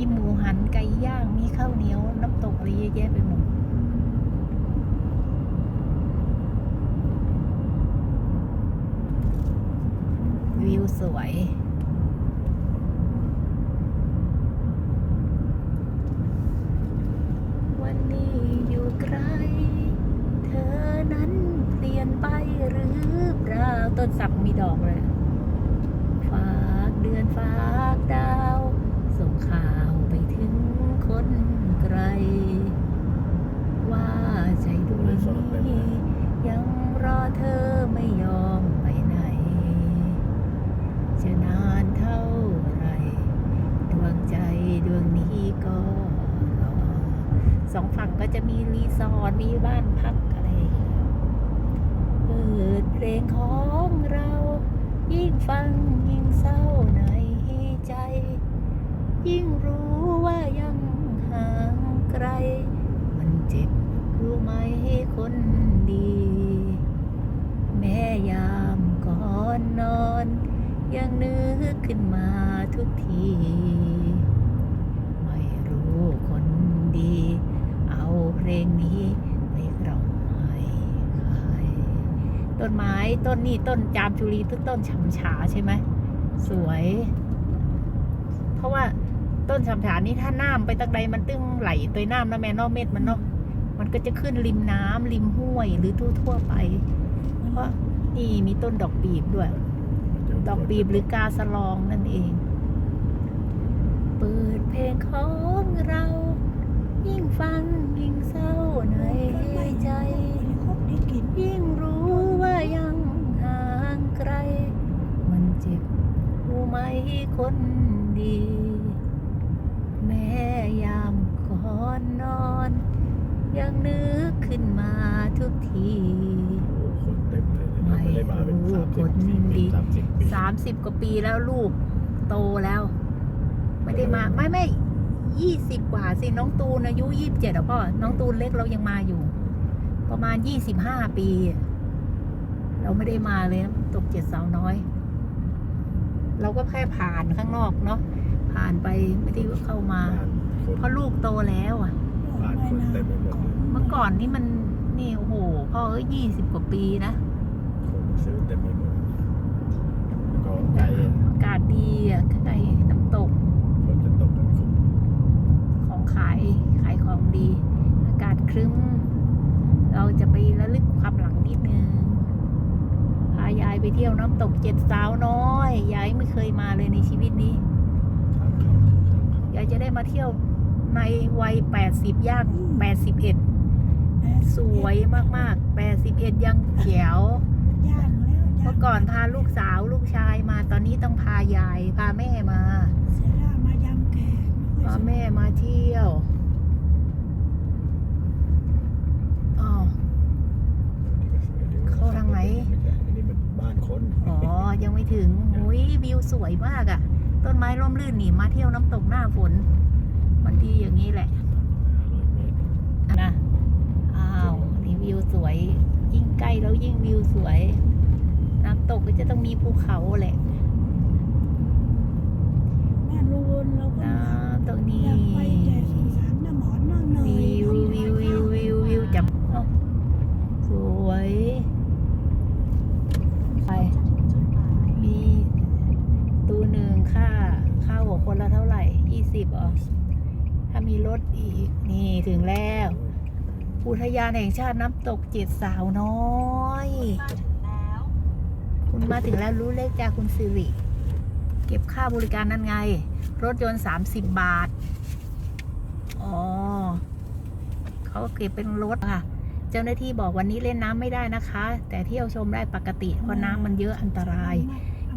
มีหมูหันไก่ย่าง มีข้าวเหนียวน้ำตกอะไรเยอะแยะไปหมดวิวสวย วันนี้อยู่ไกล เธอนั้นเปลี่ยนไปหรือเปล่าต้นสักมีดอกเลย ฝากเดือนฝากดาว ส่งข่าวไปถึงคนไกล ว่าใจดวงนี้ ยังรอเธอไม่ยอมไปไหน จะนานเท่าไหรดวงใจดวงนี้ก็รอ สองฝั่ง ก็จะมีรีสอร์ทมีบ้านพักอะไรอย่างเงี้ยเปิดเพลงของเรา ยิ่งฟังยิ่งเศร้าในใจ ยิ่งรู้ว่ายังห่างไกล มันเจ็บรู้ไหมคนดี แม่ยามก่อนนอน ยังนึกขึ้นมาทุกที ไม่รู้คนดี เอาเพลงนี้ไปร้องให้ต้นไม้ต้นนี้ต้นจามจุลีทุกต้นฉ่ำฉาใช่ไหมสวย เพราะว่าต้นฉ่ำฉานี่ถ้าน้ำไปตะไดมันตึ้งไหลตัวน้ำนะแม่นอกเม็ดมันเนาะมันก็จะขึ้นริมน้ำริมห้วยหรือทั่วๆไป เพราะนี่มีต้นดอกปีบด้วย ดอกปีบหรือกาสลองนั่นเอง เปิดเพลงของเรา ยิ่งฟังยิ่งเศร้าในใจยิ่งรู้ว่ายังห่างไกล มันเจ็บรู้ไหมคนดี แม่ยามก่อนนอน ยังนึกขึ้นมาทุกทีคนเต็มเลยไม่ได้มาเป็นรู้คนดีสามสิบกว่าปีแล้วลูกโตแล้ว ไม่ได้มาไม่ไม่ ยี่สิบกว่าสิน้องตูนอายุยี่สิบเจ็ดอะพ่อ น้องตูนเล็กเรายังมาอยู่ ประมาณยี่สิบห้าปี เราไม่ได้มาเลยนะตกเจ็ดสาวน้อย เราก็แค่ผ่านข้างนอกเนาะผ่านไปไม่ได้เข้ามาบ้านคนเพราะลูกโตแล้วอะ บ้านคนเต็มไปหมดเลยเมื่อก่อนนี่มันนี่โอ้โหพ่อเอ้ยยี่สิบกว่าปีนะคนซื้อเต็มไปหมดแล้วก็ไกล อากาศดีอะใกล้น้ำตก ฝนจะตกกันคุ้ม ของขายขายของดี อากาศครึ้ม เราจะไประลึกความหลังนิดนึงพายายไปเที่ยวน้ำตกเจ็ดสาวน้อย ยายไม่เคยมาเลยในชีวิตนี้ทางเขาทางเขายายจะได้มาเที่ยวในวัยแปดสิบย่างแปดสิบเอ็ดสวยมากๆแปดสิบเอ็ดยังเขียวย่างแล้วย่างเมื่อก่อนพาลูกสาวลูกชายมาตอนนี้ต้องพายายพาแม่มา เสียดายมายำแขกไม่ค่อย พา สนุก แม่มาเที่ยวอ๋อ เข้าทางไหน ไม่ใช่อันนี้มันบ้านคน อ๋อ ยังไม่ถึงอุ้ย วิวสวยมากอะ่ะ ต้นไม้ร่มรื่นนี่มาเที่ยวน้ำตกหน้าฝนมันดีอย่างนี้แหละร้อยเมตรนะอ้าวนี่วิวสวย ยิ่งใกล้แล้วยิ่งวิวสวย น้ำตกก็จะต้องมีภูเขาแหละบ้านลุงวนเราก็น้ำตรงนี้อยากไปแต่สงสารน้ำหมอนน้องเนย วิววิววิววิววิวจับเอ้าสวย ไป มีตู้หนึ่งค่าค่าหัวคนละเท่าไหร่ยี่สิบอ๋อ ถ้า มีรถอีก นี่ถึงแล้ว อุทยานแห่งชาติน้ำตกเจ็ดสาวน้อย คุณมาถึงแล้วรู้เลขจากคุณสิริ เก็บค่าบริการนั่นไง รถยนต์สามสิบบาท อ๋อ เขาเก็บเป็นรถค่ะ เจ้าหน้าที่บอกวันนี้เล่นน้ำไม่ได้นะคะ แต่เที่ยวชมได้ปกติ เพราะน้ำมันเยอะอันตราย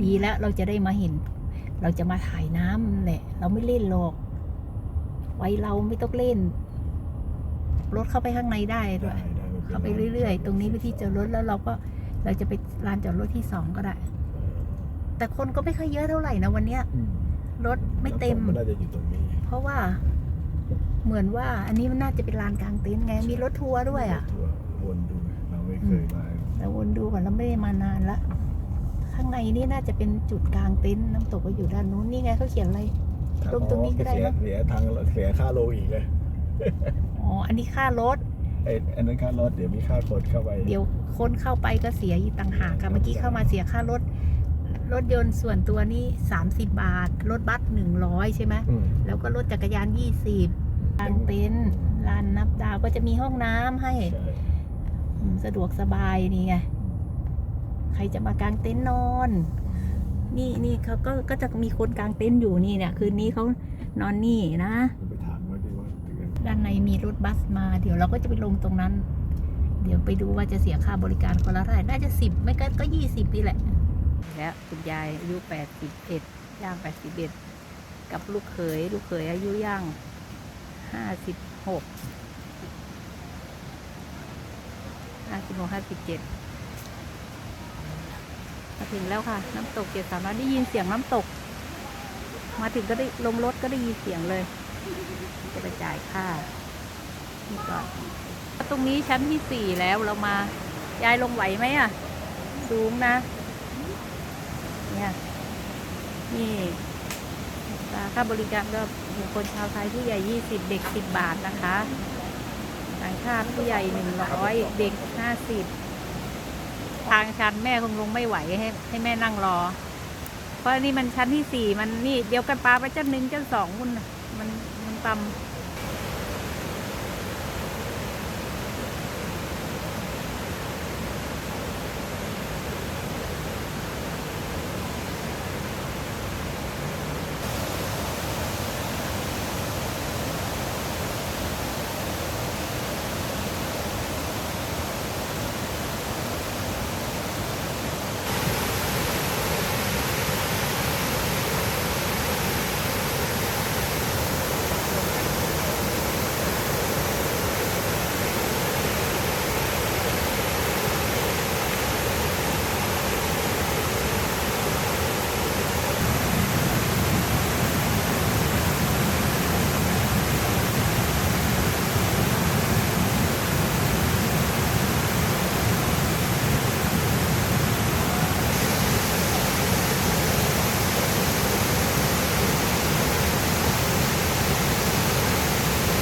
ดีแล้วเราจะได้มาเห็น เราจะมาถ่ายน้ำแหละ เราไม่เล่นหรอก ไว้เราไม่ต้องเล่น รถเข้าไปข้างในได้ด้วยได้ได้ม่นเข้าไปเรื่อยๆ ตรงนี้ไปที่จอดรถแล้วเราก็เราจะไปลานจอดรถที่สองก็ได้ แต่คนก็ไม่ค่อยเยอะเท่าไหร่นะวันเนี้ยอืมรถไม่เต็มแล้วผมันน่าจะอยู่ตรงนี้ เพราะว่า เหมือนว่า อันนี้มันน่าจะเป็นลานกลางเต็นท์ไง มีรถทัวร์ด้วยอะทัวร์วนดูเราไม่เคยมาแต่วนดูก่อนแล้วไม่ได้มานานละข้างในนี่น่าจะเป็นจุดกลางเต็นท์น้ำตกก็อยู่ด้านนู้นนี่ไงเขาเขียนอะไร ลงตรงนี้ก็ได้เสียเนอะ เสียทางเสียค่าโลอีกเลยอ๋อ อันนี้ค่ารถ ไอ้อันนั้นค่ารถเดี๋ยวมีค่าคนเข้าไปเดี๋ยวคนเข้าไปก็เสียอีกต่างหากค่ะเมื่อกี้เข้ามาเสียค่ารถ รถยนต์ส่วนตัวนี่30 บาท รถบัส100 ใช่ไหม อืม แล้วก็รถจักรยาน 20กลางเต็นท์ลานนับดาวก็จะมีห้องน้ำให้ใช่อืมสะดวกสบายนี่ไง ใครจะมากางเต็นท์นอน นี่นี่เขาก็ก็จะมีคนกางเต็นท์อยู่นี่เนี่ย คืนนี้เขานอนนี่นะ ไปถามว่าดีว่าถึงด้านในมีรถบัสมา เดี๋ยวเราก็จะไปลงตรงนั้น เดี๋ยวไปดูว่าจะเสียค่าบริการคนละเท่าไหร่น่าจะสิบไม่ก็ก็ยี่สิบนี่แหละ แล้วคุณยายอายุแปดสิบเอ็ดย่างแปดสิบเอ็ดกับลูกเขยลูกเขยอายุย่างห้าสิบหกห้าสิบหกห้าสิบเจ็ด มาถึงแล้วค่ะ น้ำตกเจ็ดสามารถได้ยินเสียงน้ำตก มาถึงก็ได้ลงรถก็ได้ยินเสียงเลย จะไปจ่ายค่านี่ก่อนตรงนี้ชั้นที่สี่แล้วเรามายายลงไหวไหมอะ สูงนะ เนี่ยนี่ค่าบริการก็บุคคลชาวไทยผู้ใหญ่ยี่สิบเด็กสิบบาทนะคะต่างชาติผู้ใหญ่หนึ่งร้อยเด็กห้าสิบ ทางชั้นแม่คงลงไม่ไหวให้ให้แม่นั่งรอ เพราะนี่มันชั้นที่สี่มันนี่เดียวกันปลาไปชั้นหนึ่งชั้นสองมุ่นมันมันต่ำ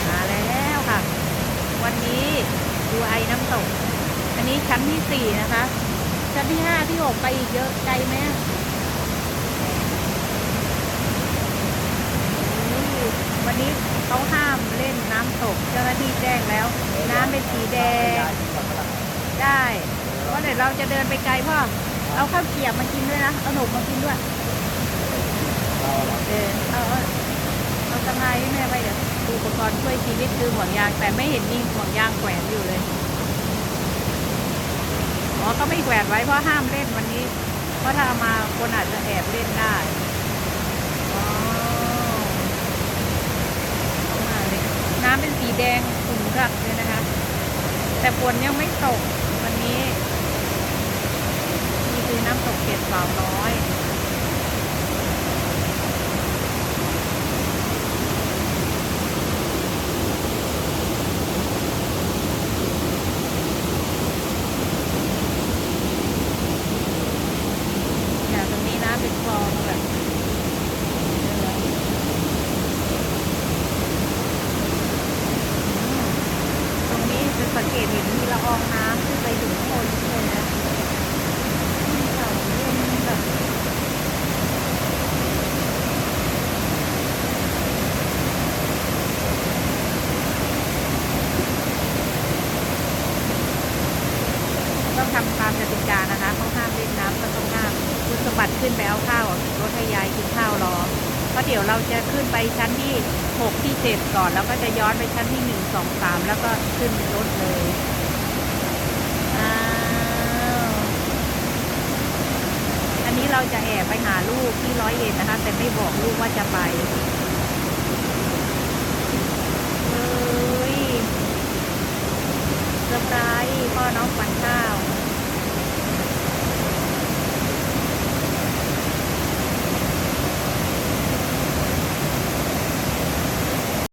มาแล้วค่ะ วันนี้ดูไอ้น้ำตก อั นนี้ชั้นที่สี่นะคะ ชั้นที่ห้าที่หกไปอีกเยอะไกลไหมอุ้ยวันนี้เขาห้ามเล่นน้ำตกเจ้าหน้าที่แจ้งแล้ว น้ำเป็นสีแดง ได้เพราะเดี๋ยวเราจะเดินไปไกลพ่อเอาข้าวเกรียบมากินด้วยนะเอาหนมมากินด้วยเออเอาเอาเอาสะพายให้แม่ไว้เดี๋ยวอุปกรณ์ช่วยชีวิตคือห่วงยางแต่ไม่เห็นมีห่วงยางแขวนอยู่เลย อ๋อก็ไม่แขวนไว้เพราะห้ามเล่นวันนี้ เพราะถ้ามาคนอาจจะแอบเล่นได้อ๋อเอามาเลยน้ำเป็นสีแดงขุ่นรักเลยนะคะ แต่ฝนยังไม่ตกวันนี้ นี่คือน้ำตกเกล็ดสาวน้อย บัติขึ้นไปเอาข้าวรถให้ยายกินข้าวรอเพราะเดี๋ยวเราจะขึ้นไปชั้นที่หกที่เจ็ดก่อนแล้วก็จะย้อนไปชั้นที่หนึ่งสองสามแล้วก็ขึ้นรถเลยอันนี้เราจะแอบไปหาลูกที่ร้อยเอ็ดนะคะ แต่ไม่บอกลูกว่าจะไปเฮ้ยเซอร์ไพรส์พ่อน้องฝันข้า